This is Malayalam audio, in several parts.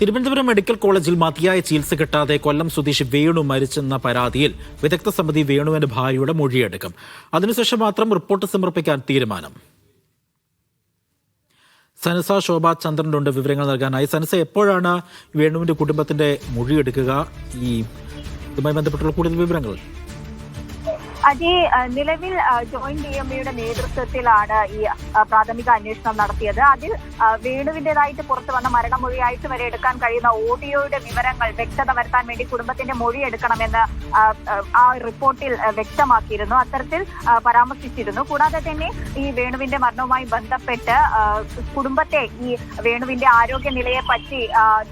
തിരുവനന്തപുരം മെഡിക്കൽ കോളേജിൽ മതിയായ ചികിത്സ കിട്ടാതെ കൊല്ലം സ്വദേശി വേണു മരിച്ചെന്ന പരാതിയിൽ വിദഗ്ധ സമിതി വേണുവിന്റെ ഭാര്യയുടെ മൊഴിയെടുക്കും. അതിനുശേഷം മാത്രം റിപ്പോർട്ട് സമർപ്പിക്കാൻ തീരുമാനം. സനസ ശോഭ ചന്ദ്രനുണ്ട് വിവരങ്ങൾ നൽകാനായി. സനസ എപ്പോഴാണ് വേണുവിന്റെ കുടുംബത്തിന്റെ മൊഴിയെടുക്കുക? ഈ ഇതുമായി ബന്ധപ്പെട്ടുള്ള കൂടുതൽ വിവരങ്ങൾ അജി അഹ് നിലവിൽ ജോയിന്റ് ഡി എം എയുടെ നേതൃത്വത്തിലാണ് ഈ പ്രാഥമിക അന്വേഷണം നടത്തിയത്. അതിൽ വേണുവിന്റേതായിട്ട് പുറത്തു വന്ന മരണമൊഴിയായിട്ട് വരെ എടുക്കാൻ കഴിയുന്ന ഓഡിയോയുടെ വിവരങ്ങൾ വ്യക്തത വരുത്താൻ വേണ്ടി കുടുംബത്തിന്റെ മൊഴി എടുക്കണമെന്ന് ആ റിപ്പോർട്ടിൽ വ്യക്തമാക്കിയിരുന്നു. അത്തരത്തിൽ പരാമർശിച്ചിരുന്നു. കൂടാതെ തന്നെ ഈ വേണുവിന്റെ മരണവുമായി ബന്ധപ്പെട്ട് കുടുംബത്തെ ഈ വേണുവിന്റെ ആരോഗ്യനിലയെ പറ്റി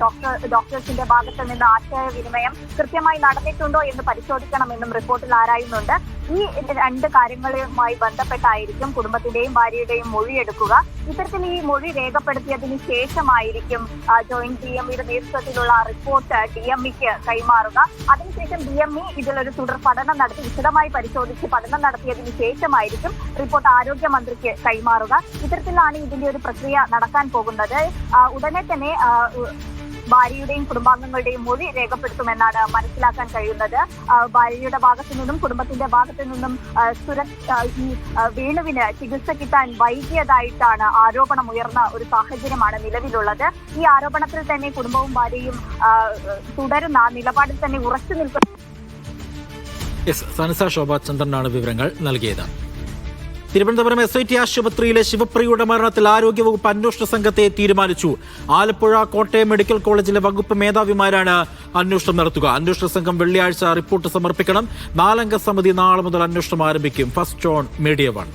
ഡോക്ടർ ഡോക്ടേഴ്സിന്റെ ഭാഗത്ത് നിന്ന് ആശയവിനിമയം കൃത്യമായി നടന്നിട്ടുണ്ടോ എന്ന് പരിശോധിക്കണമെന്നും റിപ്പോർട്ടിൽ ആരായുന്നുണ്ട്. ഈ രണ്ട് കാര്യങ്ങളുമായി ബന്ധപ്പെട്ടായിരിക്കും കുടുംബത്തിന്റെയും ഭാര്യയുടെയും മൊഴി എടുക്കുക. ഇത്തരത്തിൽ ഈ മൊഴി രേഖപ്പെടുത്തിയതിനു ശേഷമായിരിക്കും ജോയിന്റ് ഡി എം ഇയുടെ നേതൃത്വത്തിലുള്ള റിപ്പോർട്ട് ഡി എം ഇക്ക് കൈമാറുക. അതിനുശേഷം ഡി എം ഇ ഇതിലൊരു തുടർ പഠനം നടത്തി വിശദമായി പരിശോധിച്ച് പഠനം നടത്തിയതിനു ശേഷമായിരിക്കും റിപ്പോർട്ട് ആരോഗ്യമന്ത്രിക്ക് കൈമാറുക. ഇത്തരത്തിലാണ് ഇതിന്റെ ഒരു പ്രക്രിയ നടക്കാൻ പോകുന്നത്. ഉടനെ തന്നെ ഭാര്യയുടെയും കുടുംബാംഗങ്ങളുടെയും മൊഴി രേഖപ്പെടുത്തുമെന്നാണ് മനസ്സിലാക്കാൻ കഴിയുന്നത്. ഭാര്യയുടെ ഭാഗത്തു നിന്നും കുടുംബത്തിന്റെ ഭാഗത്തു നിന്നും ഈ വേണുവിന് ചികിത്സ കിട്ടാൻ വൈകിയതായിട്ടാണ് ആരോപണം ഉയർന്ന ഒരു സാഹചര്യമാണ് നിലവിലുള്ളത്. ഈ ആരോപണത്തിൽ തന്നെ കുടുംബവും ഭാര്യയും തുടരുന്ന നിലപാടിൽ തന്നെ ഉറച്ചു നിൽക്കുന്നു സനസ ശോഭ ചന്ദ്രനാണ് വിവരങ്ങൾ നൽകിയത്. തിരുവനന്തപുരം എസ് ഐ ടി ആശുപത്രിയിലെ ശിവപ്രിയയുടെ മരണത്തിൽ ആരോഗ്യവകുപ്പ് അന്വേഷണ സംഘത്തെ തീരുമാനിച്ചു. ആലപ്പുഴ കോട്ടയം മെഡിക്കൽ കോളേജിലെ വകുപ്പ് മേധാവിമാരാണ് അന്വേഷണം നടത്തുക. അന്വേഷണ സംഘം വെള്ളിയാഴ്ച റിപ്പോർട്ട് സമർപ്പിക്കണം. നാലംഗ സമിതി നാളെ മുതൽ അന്വേഷണം ആരംഭിക്കും. First on media one.